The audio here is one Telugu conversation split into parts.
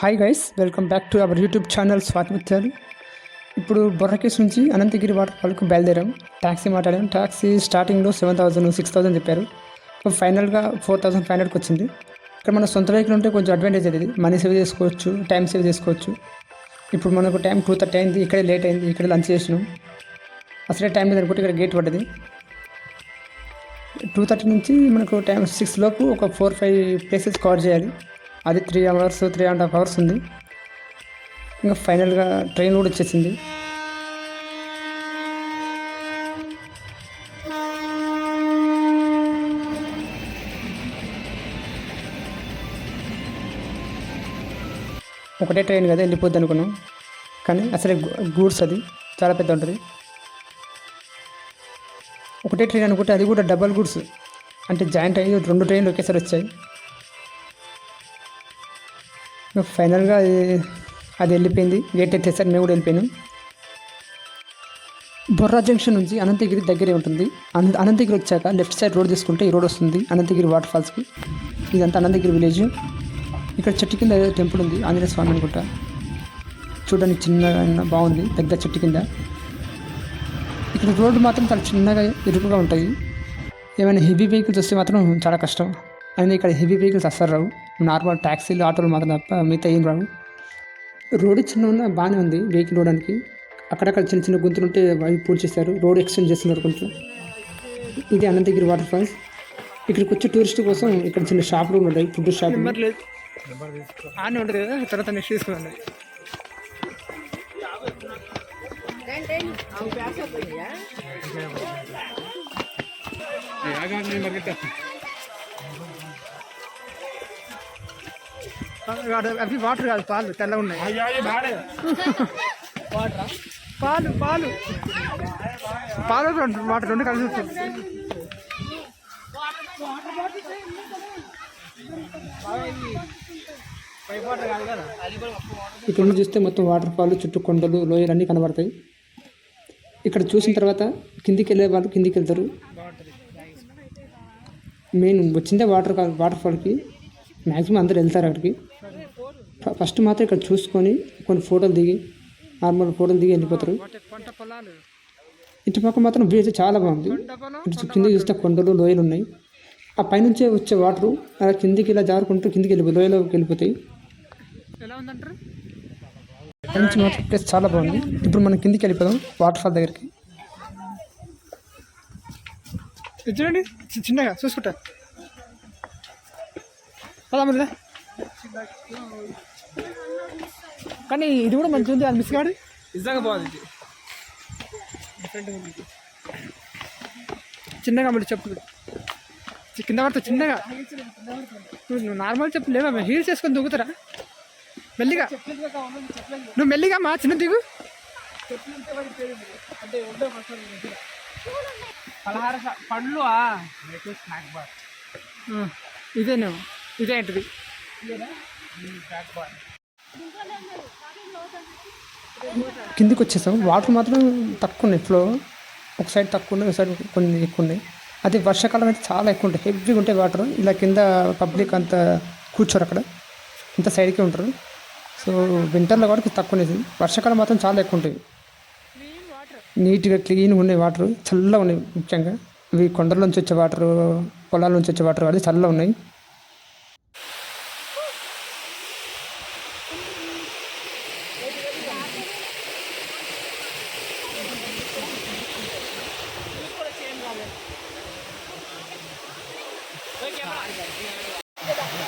Hi guys welcome back to our YouTube channel స్వాతిమిత్యాలు ఇప్పుడు బొర్రకేస్ నుంచి అనంతగిరి వాటర్ ఫాల్కు బయలుదేరాం. ట్యాక్సీ మాట్లాడాం. ట్యాక్సీ స్టార్టింగ్లో సెవెన్ థౌసండ్ సిక్స్ థౌసండ్ చెప్పారు. ఫైనల్గా ఫోర్ థౌసండ్ ఫైవ్ హండ్రెడ్కి వచ్చింది. ఇక్కడ మన సొంత వెహికల్ ఉంటే కొంచెం అడ్వాంటేజ్ అనేది మనీ సేవ్ చేసుకోవచ్చు టైం సేవ్ చేసుకోవచ్చు. ఇప్పుడు మనకు టైం టూ థర్టీ అయింది. ఇక్కడే లేట్ అయింది. ఇక్కడ లంచ్ చేసినాం. అసలే టైం లేదు అనుకుంటే ఇక్కడ గేట్ పడ్డది. టూ థర్టీ నుంచి మనకు టైం సిక్స్ లోపు ఒక ఫోర్ ఫైవ్ ప్లేసెస్ కవర్ చేయాలి. అది three hours three and half hours ఉంది. ఇంకా ఫైనల్గా ట్రైన్ కూడా వచ్చేసింది. ఒకటే ట్రైన్ కదా వెళ్ళిపోద్ది అనుకున్నాం. కానీ అసలే గూడ్స్ అది. చాలా పెద్ద ఉంటుంది. ఒకటే ట్రైన్ అనుకుంటే అది కూడా డబల్ గూడ్స్. అంటే జాయింట్ అయ్యి రెండు ట్రైన్లు ఒకేసారి వచ్చాయి. ఫైనల్గా అది వెళ్ళిపోయింది. గేట్ ఎత్తేసారి మేము కూడా వెళ్ళిపోయినాం. బొర్రా జంక్షన్ నుంచి అనంతగిరి దగ్గరే ఉంటుంది. అనంత అనంతగిరి వచ్చాక లెఫ్ట్ సైడ్ రోడ్ తీసుకుంటే ఈ రోడ్ వస్తుంది. అనంతగిరి వాటర్ ఫాల్స్కి. ఇదంతా అనంతగిరి విలేజ్. ఇక్కడ చెట్టు కింద టెంపుల్ ఉంది. ఆంజనేయ స్వామి అనుకుంటా. చూడడానికి చిన్నగా బాగుంది. పెద్ద చెట్టు కింద. ఇక్కడ రోడ్డు మాత్రం చాలా చిన్నగా ఇరుకుగా ఉంటాయి. ఏమైనా హెవీ వెహికల్స్ వస్తే మాత్రం చాలా కష్టం. అయినా ఇక్కడ హెవీ వెహికల్స్ అస్సలు రావు. నార్మల్ ట్యాక్సీలు ఆటోలు మాత్రం తప్ప మిగతా ఏం రావు. రోడ్ చిన్న ఉన్న బాగానే ఉంది వెహికల్ రోడానికి అక్కడక్కడ చిన్న చిన్న గుంతులు ఉంటే అవి పూర్తి చేశారు రోడ్ ఎక్స్టెండ్ చేస్తున్నారు కొంచెం. ఇది అనంతగిరి వాటర్ ఫాల్స్ ఇక్కడికి వచ్చే టూరిస్ట్ కోసం ఇక్కడ చిన్న షాపులు కూడా ఉన్నాయి ఫుడ్ షాప్ ఆనే ఉంటుంది కదా తర్వాత నెక్స్ట్ తీసుకోండి అవి వాటర్ కాదు పాలు తెల్లగా ఉన్నాయి. పాలు పాలు. పాలు వాటర్ రెండు కలిసి వస్తుంది ఇక్కడ నుండి చూస్తే మొత్తం వాటర్ ఫాల్ చుట్టూ కొండలు లోయలు అన్నీ కనబడతాయి. ఇక్కడ చూసిన తర్వాత కిందికి వెళ్ళే వాళ్ళు కిందికి వెళ్తారు. మెయిన్ వచ్చిందే వాటర్ వాటర్ ఫాల్కి మ్యాక్సిమం అందరు వెళ్తారు అక్కడికి. ఫస్ట్ మాత్రం ఇక్కడ చూసుకొని కొన్ని ఫోటోలు దిగి నార్మల్ ఫోటోలు దిగి వెళ్ళిపోతారు. ఇటు పక్క మాత్రం వ్యూ అయితే చాలా బాగుంది. ఇటు కింద చూస్తే కొండలు లోయలు ఉన్నాయి. ఆ పైనుంచే వచ్చే వాటర్ అలా కిందికి ఇలా జారుకుంటూ కిందికి వెళ్ళిపోయి లోయలోకి వెళ్ళిపోతాయి. ఎలా నుంచి మాత్రం ప్లేస్ చాలా బాగుంది. ఇప్పుడు మనం కిందికి వెళ్ళిపోదాం వాటర్ ఫాల్ దగ్గరికి. చూడండి చిన్నగా చూసుకుంటా. మరి కానీ ఇది కూడా మంచిగా ఉంది అది మిస్ కాదు నిజంగా బాగుంది. చిన్నగా మళ్ళీ చెప్పులు కింద పడితే చిన్నగా. నువ్వు నార్మల్ చెప్పులు లేవా? హీల్స్ చేసుకొని దిగుతారా మెల్లిగా. నువ్వు మెల్లిగా మా చిన్న దిగు. పలహార పండ్లు ఆ. ఇదేంటిది? కిందికి వచ్చేసాం. వాటర్ మాత్రం తక్కువ ఉన్నాయి ఫ్లో. ఒక సైడ్ తక్కువ ఉన్నాయి ఒక సైడ్ కొన్ని ఎక్కువ ఉన్నాయి అదే వర్షాకాలం అయితే చాలా ఎక్కువ ఉంటాయి హెవీగా ఉంటాయి వాటర్. ఇలా కింద పబ్లిక్ అంత కూర్చోరు అక్కడ. ఇంత సైడ్కే ఉంటారు. సో వింటర్లో కూడా తక్కువ ఉండేది వర్షాకాలం మాత్రం చాలా ఎక్కువ ఉంటాయి నీట్గా క్లీన్గా ఉన్నాయి వాటర్. చల్లగా ఉన్నాయి ముఖ్యంగా. ఇవి కొండల నుంచి వచ్చే వాటర్ పొలాల నుంచి వచ్చే వాటర్ అది చల్లగా ఉన్నాయి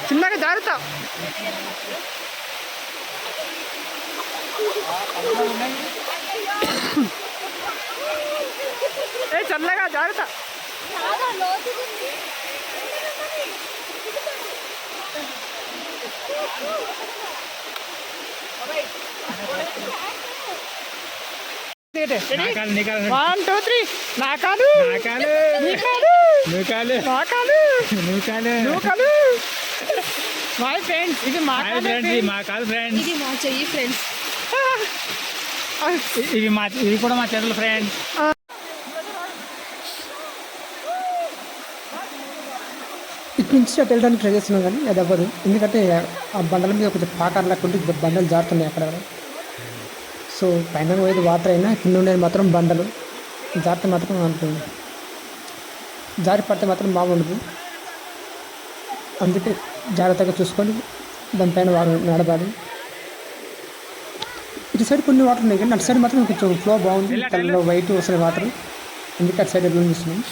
చిన్నగా జాగ్రత్త ఏ చల్లగా జాగ్రత్త నాకాలు నీకాలు వన్ టూ త్రీ నా కాదు నాకాలు నీ కాదు నూకాలు నా కాదు నూకాలు నువ్వు కాదు మై ఫ్రెండ్స్ ఇది మా హాయ్ ఫ్రెండ్స్ ఇది మా కాదు ఫ్రెండ్స్ ఇది మా చెయ్యి ఫ్రెండ్స్ ఇవి మా ఇవి కూడా మా చెల్లెలు ఫ్రెండ్స్ ఇటు నుంచి అటు వెళ్ళడానికి ట్రై చేస్తున్నాం కానీ అది అవ్వదు. ఎందుకంటే ఆ బండల మీద కొంచెం పాకారు లేకుంటే బండలు జారుతున్నాయి అక్కడ. సో పైన పోయేది వాటర్ అయినా కింద ఉండేది మాత్రం బండలు. జారితే మాత్రం ఉంటుంది జారి పడితే మాత్రం బాగుండదు అందుకే జాగ్రత్తగా చూసుకొని దానిపైన వారు నడపాలి ఇటు సైడ్ కొన్ని వాటర్ ఉన్నాయి కానీ అటు సైడ్ మాత్రం కొంచెం ఫ్లో బాగుంది. తనలో వైట్ వస్తుంది వాటర్. ఎందుకు అటు సైడ్ వెళ్ళి చూస్తున్నాం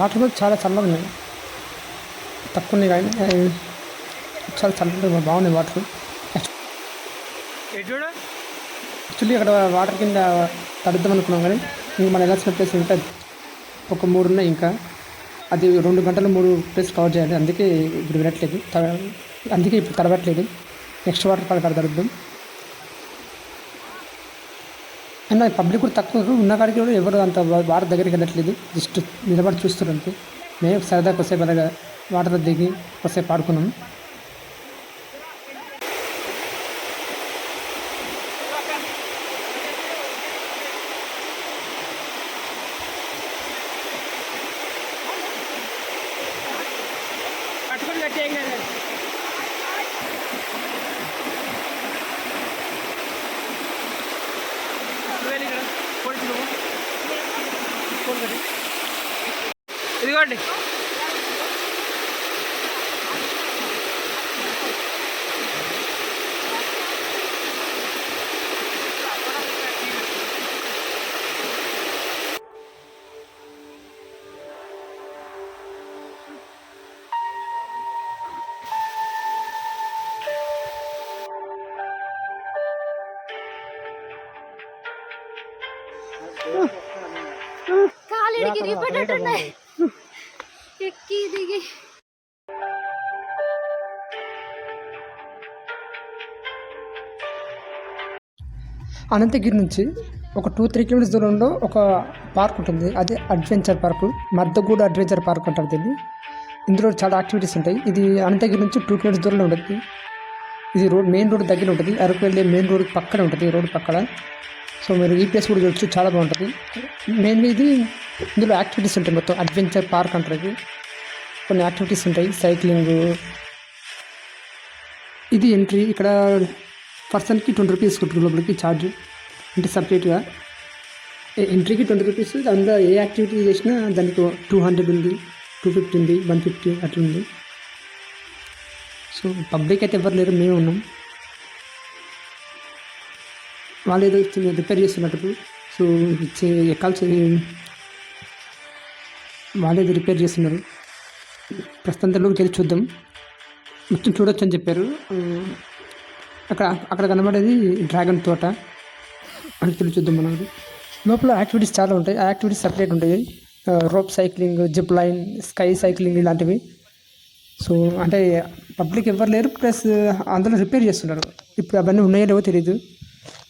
వాటర్ కూడా చాలా చల్లగా ఉన్నాయి. తక్కువ ఉన్నాయి కానీ చాలా చల్లగా బాగున్నాయి వాటర్. యాక్చువల్లీ అక్కడ వాటర్ కింద తడుద్దాం అనుకున్నాం కానీ ఇంక మనం వెళ్ళాల్సిన ప్లేస్ ఉంటుంది ఒక మూడు ఉన్నాయి ఇంకా. అది రెండు గంటలు మూడు ప్లేస్ కవర్ చేయాలి. అందుకే ఇప్పుడు వినట్లేదు. అందుకే ఇప్పుడు తడవట్లేదు. నెక్స్ట్ వాటర్ ఫాల్ కాడ తడుద్దాం. అయినా పబ్లిక్ కూడా తక్కువ ఉన్న కాడికి కూడా ఎవరు అంత వాటర్ దగ్గరికి వెళ్ళట్లేదు. జస్ట్ నిలబడి చూస్తున్నారు అంతే. మేము సరదా కొసేపు అలాగా వాటర్ దిగి కొసేపు ఆడుకున్నాం. ரோடு കാലടിക്ക് പൊട്ടോട്ടുണ്ട് ఎక్కి దిగి. అనంతగిరి నుంచి ఒక టూ త్రీ కిలోమీటర్స్ దూరంలో ఒక పార్క్ ఉంటుంది. అదే adventure park Maddaguda adventure park అంటారు దీన్ని. ఇందులో చాలా యాక్టివిటీస్ ఉంటాయి. ఇది అనంతగిరి నుంచి టూ కిలోమీటర్స్ దూరంలో ఉంటుంది. ఇది రోడ్ మెయిన్ రోడ్ దగ్గర ఉంటుంది. అరకు వెళ్ళే మెయిన్ రోడ్ పక్కన ఉంటుంది. రోడ్ పక్కన. సో మీరు ఈ ప్లేస్ కూడా చూడొచ్చు చాలా బాగుంటుంది. మెయిన్గా ఇది ఇందులో యాక్టివిటీస్ ఉంటాయి మొత్తం. అడ్వెంచర్ పార్క్ అంటారు ఇది. కొన్ని యాక్టివిటీస్ ఉంటాయి సైక్లింగ్ ఇది ఎంట్రీ ఇక్కడ పర్సన్కి ట్వంటీ రూపీస్ కొట్టుకు లోపలికి ఛార్జ్ అంటే సపరేట్గా ఎంట్రీకి ట్వంటీ రూపీస్ అందులో ఏ యాక్టివిటీ చేసినా దానికి టూ హండ్రెడ్ ఉంది టూ ఫిఫ్టీ ఉంది వన్ ఫిఫ్టీ అట్లా ఉంది. సో పబ్లిక్ అయితే ఎవరు లేరు మేము ఉన్నాం. వాళ్ళు ఏదో రిపేర్ చేస్తున్నట్టు. సో ఎక్కాల్సి వాళ్ళు ఏదో రిపేర్ చేస్తున్నారు. ప్రస్తుతంలోకి వెళ్ళి చూద్దాం. మొత్తం చూడొచ్చు అని చెప్పారు. అక్కడ అక్కడ కనబడేది డ్రాగన్ తోట. అని వెళ్ళి చూద్దాం మనం. లోపల యాక్టివిటీస్ చాలా ఉంటాయి. ఆ యాక్టివిటీస్ సపరేట్ ఉంటాయి. Rope cycling zip line sky cycling ఇలాంటివి. సో అంటే పబ్లిక్ ఎవరు లేరు ప్లస్ అందులో రిపేర్ చేస్తున్నారు. ఇప్పుడు అవన్నీ ఉన్నాయో లేవో తెలియదు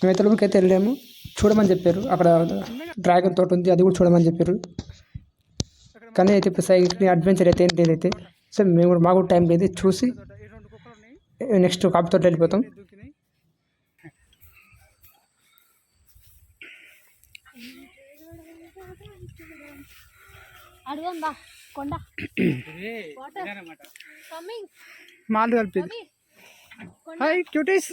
మేమైతే లోపలికి అయితే వెళ్ళాము. చూడమని చెప్పారు. అక్కడ డ్రాగన్ తోట ఉంది అది కూడా చూడమని చెప్పారు. కానీ అయితే ఇప్పుడు అడ్వెంచర్ అయితే ఏం లేదైతే సో మేము కూడా మాకు కూడా టైం లేదు. చూసి నెక్స్ట్ కాపు తోట వెళ్ళిపోతాం. కొండ. మాలు కలిపేది కొండ హాయ్ క్యూటీస్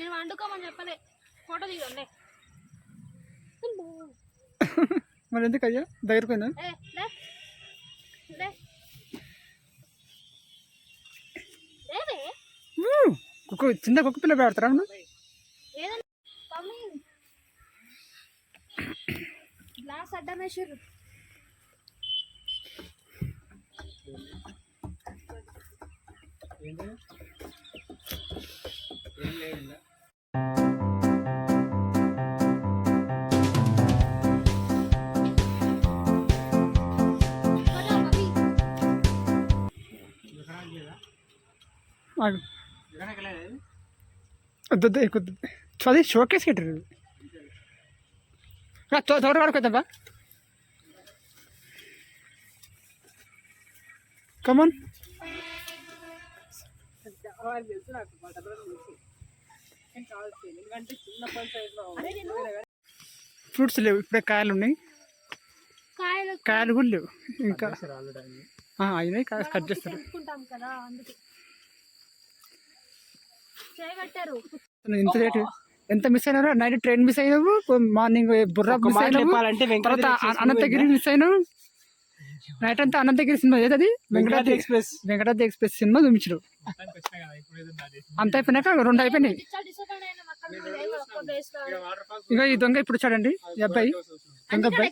నేను వండుకోమని చెప్పలే. ఫోటో దిగండి. మరి ఎందుకు అయ్యా? దగ్గరకు పోయిందా? ఏ కుక్క చిన్న కుక్క పిల్ల పెడతారా అవును? ఏదన్నా? కమింగ్ గ్లాస్ అడ్డమేసారు ఆగు. వద్దు ఎక్కువ అది షోకేస్ కట్టారు తోట వాడుకోద్దాం కమన్ ఫ్రూట్స్ లేవు ఇప్పుడే కాయలు ఉన్నాయి. కాయలు కాయలు కూడా లేవు ఇంకా. ఆ, అయినాయి కట్ చేస్తారు. తెంపుకుంటాం కదా అందుకే. చేయబట్టారు. ఎంత రేటు ఎంత మిస్ అయినారు? నైట్ ట్రైన్ మిస్ అయినావు? మార్నింగ్ బుర్రా మిస్ అయినావు? తర్వాత అనంతగిరి మిస్ అయినావు? నైట్ అంతా అనంతగిరి సినిమా ఏదది? Venkatadri express. Venkatadri express cinema చూపించారు. అంత అయిపోయినాక రెండు అయిపోయినాయి. ఇక ఈ దొంగ ఇప్పుడు వచ్చాడండి. ఈ అబ్బాయి. దొంగ అబ్బాయి